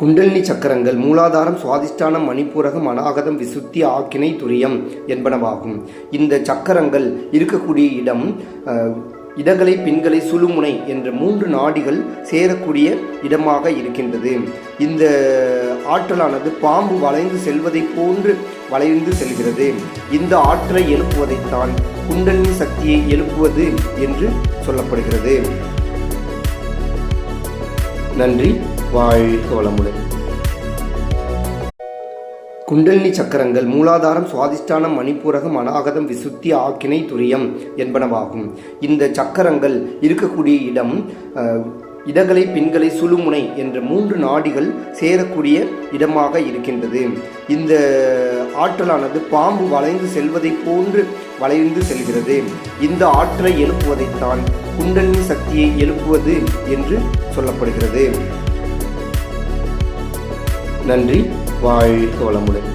குண்டலினி சக்கரங்கள் மூலாதாரம் சுவாதிஷ்டானம் மணிப்பூரகம் அநாகதம் விசுத்தி ஆக்கினை துரியம் என்பனவாகும். இந்த சக்கரங்கள் இருக்கக்கூடிய இடம் இடங்களை பின்களை சுழுமுனை என்ற மூன்று நாடிகள் சேரக்கூடிய இடமாக இருக்கின்றது. இந்த ஆற்றலானது பாம்பு வளைந்து செல்வதைப் போன்று வளைந்து செல்கிறது. இந்த ஆற்றலை எழுப்புவதைத்தான் குண்டலினி சக்தியை எழுப்புவது என்று சொல்லப்படுகிறது. நன்றி. வாழ்க வளமுடன். குண்டலினி சக்கரங்கள் மூலாதாரம் சுவாதிஷ்டானம் மணிப்பூரகம் அநாகதம் விசுத்தி ஆக்கினை துரியம் என்பனவாகும். இந்த சக்கரங்கள் இருக்கக்கூடிய இடம் இடங்களை இடகலை சுழுமுனை என்ற மூன்று நாடிகள் சேரக்கூடிய இடமாக இருக்கின்றது. இந்த ஆற்றலானது பாம்பு வளைந்து செல்வதைப் போன்று வளைந்து செல்கிறது. இந்த ஆற்றலை எழுப்புவதைத்தான் குண்டலினி சக்தியை எழுப்புவது என்று சொல்லப்படுகிறது. நன்றி. வாழ்க வளமுடன்.